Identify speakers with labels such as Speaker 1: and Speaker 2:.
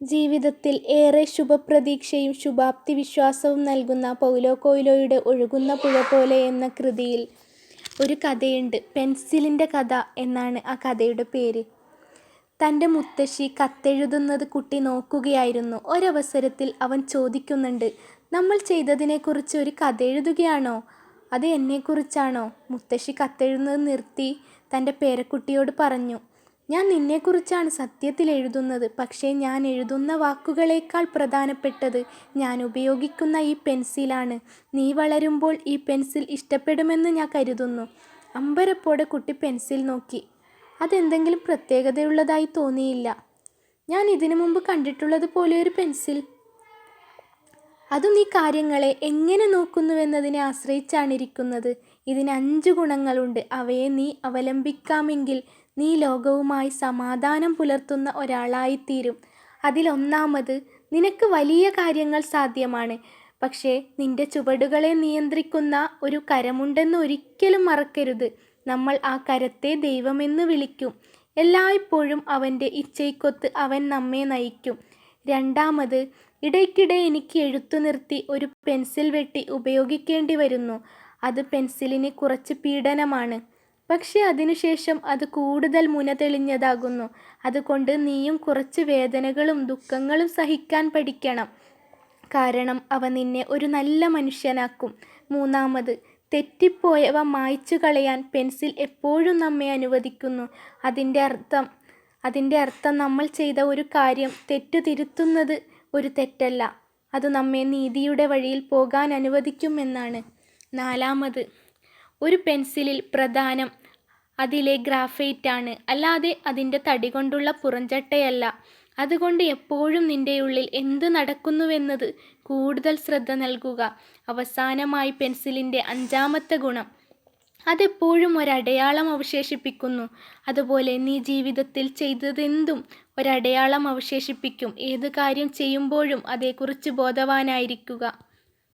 Speaker 1: ജീവിതത്തിൽ ഏറെ ശുഭപ്രതീക്ഷയും ശുഭാപ്തിവിശ്വാസവും നൽകുന്ന പൗലോ കൊയ്ലോയുടെ ഒഴുകുന്ന പുഴ പോലെ എന്ന കൃതിയിൽ ഒരു കഥയുണ്ട്. പെൻസിലിന്റെ കഥ എന്നാണ് ആ കഥയുടെ പേര്. തന്റെ മുത്തശ്ശി കത്തെഴുതുന്നത് കുട്ടി നോക്കുകയായിരുന്നു. ഒരവസരത്തിൽ അവൻ ചോദിക്കുന്നുണ്ട് "നമ്മൾ ചെയ്തതിനെക്കുറിച്ച് ഒരു കഥ എഴുതുകയാണോ അത് എന്നെക്കുറിച്ചാണോ? " മുത്തശ്ശി കത്തെഴുതുന്നത് നിർത്തി തന്റെ പേരക്കുട്ടിയോട് പറഞ്ഞു "ഞാൻ നിന്നെക്കുറിച്ചാണ് സത്യത്തിൽ എഴുതുന്നത്. പക്ഷേ ഞാൻ എഴുതുന്ന വാക്കുകളേക്കാൾ പ്രധാനപ്പെട്ടത് ഞാൻ ഉപയോഗിക്കുന്ന ഈ പെൻസിലാണ്. നീ വളരുമ്പോൾ ഈ പെൻസിൽ ഇഷ്ടപ്പെടുമെന്ന് ഞാൻ കരുതുന്നു. " അമ്പരപ്പോടെ കുട്ടി പെൻസിൽ നോക്കി. അതെന്തെങ്കിലും പ്രത്യേകതയുള്ളതായി തോന്നിയില്ല. "ഞാൻ ഇതിനു മുമ്പ് കണ്ടിട്ടുള്ളത് പോലെയൊരു പെൻസിൽ. അതും ഈ കാര്യങ്ങളെ എങ്ങനെ നോക്കുന്നുവെന്നതിനെ ആശ്രയിച്ചാണിരിക്കുന്നത്. ഇതിന് അഞ്ച് ഗുണങ്ങളുണ്ട്. അവയെ നീ അവലംബിക്കാമെങ്കിൽ നീ ലോകവുമായി സമാധാനം പുലർത്തുന്ന ഒരാളായിത്തീരും. അതിലൊന്നാമത് നിനക്ക് വലിയ കാര്യങ്ങൾ സാധ്യമാണ്. പക്ഷേ നിന്റെ ചുവടുകളെ നിയന്ത്രിക്കുന്ന ഒരു കരമുണ്ടെന്ന് ഒരിക്കലും മറക്കരുത്. നമ്മൾ ആ കരത്തെ ദൈവമെന്ന് വിളിക്കും. എല്ലായ്പ്പോഴും അവന്റെ ഇച്ഛയ്ക്കൊത്ത് അവൻ നമ്മെ നയിക്കും. രണ്ടാമത് ഇടയ്ക്കിടെ എനിക്ക് എഴുത്തു നിർത്തി ഒരു പെൻസിൽ വെട്ടി ഉപയോഗിക്കേണ്ടി വരുന്നു. അത് പെൻസിലിന് കുറച്ച് പീഡനമാണ്. പക്ഷേ അതിനുശേഷം അത് കൂടുതൽ മുനതെളിഞ്ഞതാകുന്നു. അതുകൊണ്ട് നീയും കുറച്ച് വേദനകളും ദുഃഖങ്ങളും സഹിക്കാൻ പഠിക്കണം. കാരണം അവ നിന്നെ ഒരു നല്ല മനുഷ്യനാക്കും. മൂന്നാമത് തെറ്റിപ്പോയവ മായ്ച്ചു കളയാൻ പെൻസിൽ എപ്പോഴും നമ്മെ അനുവദിക്കുന്നു. അതിന്റെ അർത്ഥം അതിന്റെ അർത്ഥം നമ്മൾ ചെയ്ത ഒരു കാര്യം തെറ്റ് തിരുത്തുന്നത് ഒരു തെറ്റല്ല. അത് നമ്മെ നീതിയുടെ വഴിയിൽ പോകാൻ അനുവദിക്കുമെന്നാണ് നാലാമത് ഒരു പെൻസിലിൽ പ്രധാനം അതിലെ ഗ്രാഫൈറ്റാണ്. അല്ലാതെ അതിന്റെ തടി കൊണ്ടുള്ള പുറംചട്ടയല്ല. അതുകൊണ്ട് എപ്പോഴും നിന്റെ നിന്റെയുള്ളിൽ എന്ത് നടക്കുന്നുവെന്നത് കൂടുതൽ ശ്രദ്ധ നൽകുക. അവസാനമായി പെൻസിലിന്റെ അഞ്ചാമത്തെ ഗുണം. അതെപ്പോഴും ഒരടയാളം അവശേഷിപ്പിക്കുന്നു. അതുപോലെ നീ ജീവിതത്തിൽ ചെയ്തതെന്തും ഒരടയാളം അവശേഷിപ്പിക്കും. ഏത് കാര്യം ചെയ്യുമ്പോഴും അതേക്കുറിച്ച് ബോധവാനായിരിക്കുക.